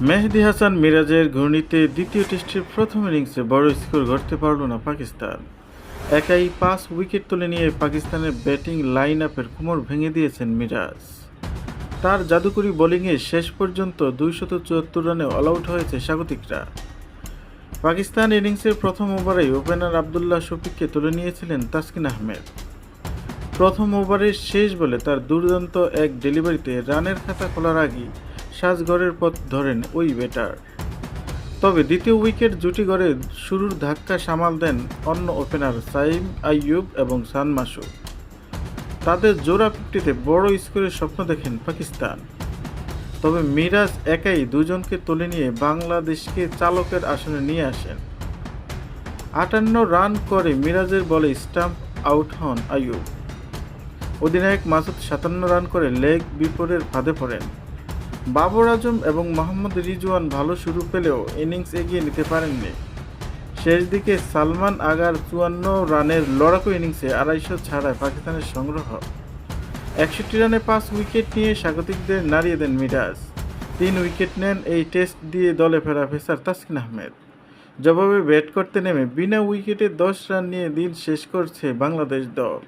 মেহেদি হাসান মিরাজের ঘূর্ণিতে দ্বিতীয় টেস্টের প্রথম ইনিংসে বড় স্কোর গড়তে পারল না পাকিস্তান। একাই পাঁচ উইকেট তুলে নিয়ে পাকিস্তানের ব্যাটিং লাইন আপের কোমর ভেঙে দিয়েছেন মিরাজ। তার জাদুকরি বোলিংয়ে শেষ পর্যন্ত দুইশত চুয়াত্তর রানে অল আউট হয়েছে স্বাগতিকরা। পাকিস্তান ইনিংসের প্রথম ওভারেই ওপেনার আবদুল্লাহ শফিককে তুলে নিয়েছিলেন তাসকিন আহমেদ। প্রথম ওভারের শেষ বলে তার দুর্দান্ত এক ডেলিভারিতে রানের খাতা খোলার আগেই সাজঘরের পথ ধরেন ওই ব্যাটার তবে দ্বিতীয় উইকেট জুটি গড়ে শুরুর ধাক্কা সামাল দেন অন্য ওপেনার সাইম আইয়ুব এবং সান মাসুদ। তাদের জোড়া ফিফটিতে বড় স্কোরের স্বপ্ন দেখেন পাকিস্তান। তবে মিরাজ একাই দুজনকে তুলে নিয়ে বাংলাদেশকে চালকের আসনে নিয়ে আসেন। আটান্ন রান করে মিরাজের বলে স্টাম্প আউট হন আইয়ুব। অধিনায়ক মাসুদ সাতান্ন রান করে লেগ বিপরের ফাঁদে পড়েন। বাবর আজম এবং মোহাম্মদ রিজওয়ান ভালো শুরু পেলেও ইনিংস এগিয়ে নিতে পারেননি। শেষ দিকে সালমান আগার চুয়ান্ন রানের লড়াকু ইনিংসে আড়াইশো ছাড়ায় পাকিস্তানের সংগ্রহ। একষট্টি রানে পাঁচ উইকেট নিয়ে স্বাগতিকদের নাড়িয়ে দেন মিরাজ। তিন উইকেট নেন এই টেস্ট দিয়ে দলে ফেরা পেসার তাসকিন আহমেদ। জবাবে ব্যাট করতে নেমে বিনা উইকেটে দশ রান নিয়ে দিন শেষ করছে বাংলাদেশ দল।